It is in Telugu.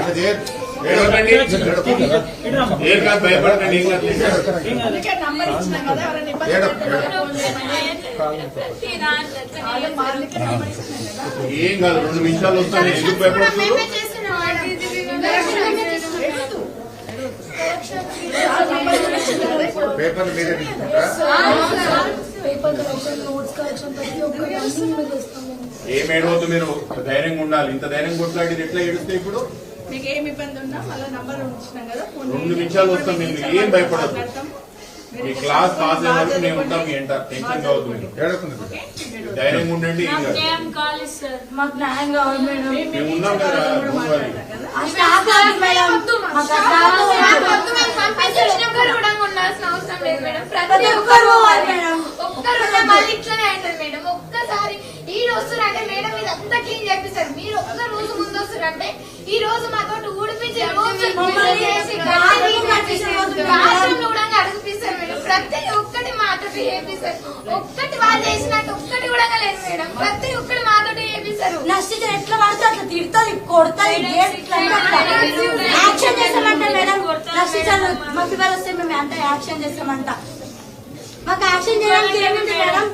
అట్లా. ఏం? కాదు భయపడకండి ఏం కాదు. ఏం రెండు నిమిషాలు వస్తాను ఎందుకు ఇప్పుడు. పేపర్ మీరే ఏం ఏడవద్దు మీరు? ధైర్యంగా ఉండాలి. ఇంత ధైర్యం కొట్లాడి ఎట్లా ఏడుస్తే ఇప్పుడు? మీకు ఏం ఇబ్బంది ఉన్నా మళ్ళీ నంబర్ ఇచ్చినాం కదా రెండు. నిమిషాలు వస్తాం మేము ఏం. మీరు మీ క్లాస్ పాస్ అయ్యే వరకు మేము ఉంటాం మీ పడి- ఎంట టెన్షన్ కావద్దు. మీరు? మీరు ధైర్యంగా ఉండండి మాకు న్యాయం కావాలి మేడం. మేము ఉన్నాం కదా, ఒక్కసారి ఈ రోజు అంటే మేడం. ఇది అంతా క్లీన్ చేపిస్తారు. మీరు ఒక్క రోజు ముందు వస్తారంటే ఈ రోజు మాతో ఊడిపించి ప్రతి ఒక్కటి మాతో చేపిస్తారు ఒక్కటి వాళ్ళు చేసినట్టు ఒక్కటి కూడా లేదు మేడం. ప్రతి ఒక్కటి మాతో చేపిస్తారు ఎట్లా పడితే అట్లా తిడుతుంది కొడుతుంది. యాక్షన్ చేస్తామంట మేడం నష్టితాలు మాకు ఇవాళ వస్తే మేము అంటే యాక్షన్ చేస్తామంట. మాకు యాక్షన్ చేయడానికి ఏముంది మేడం?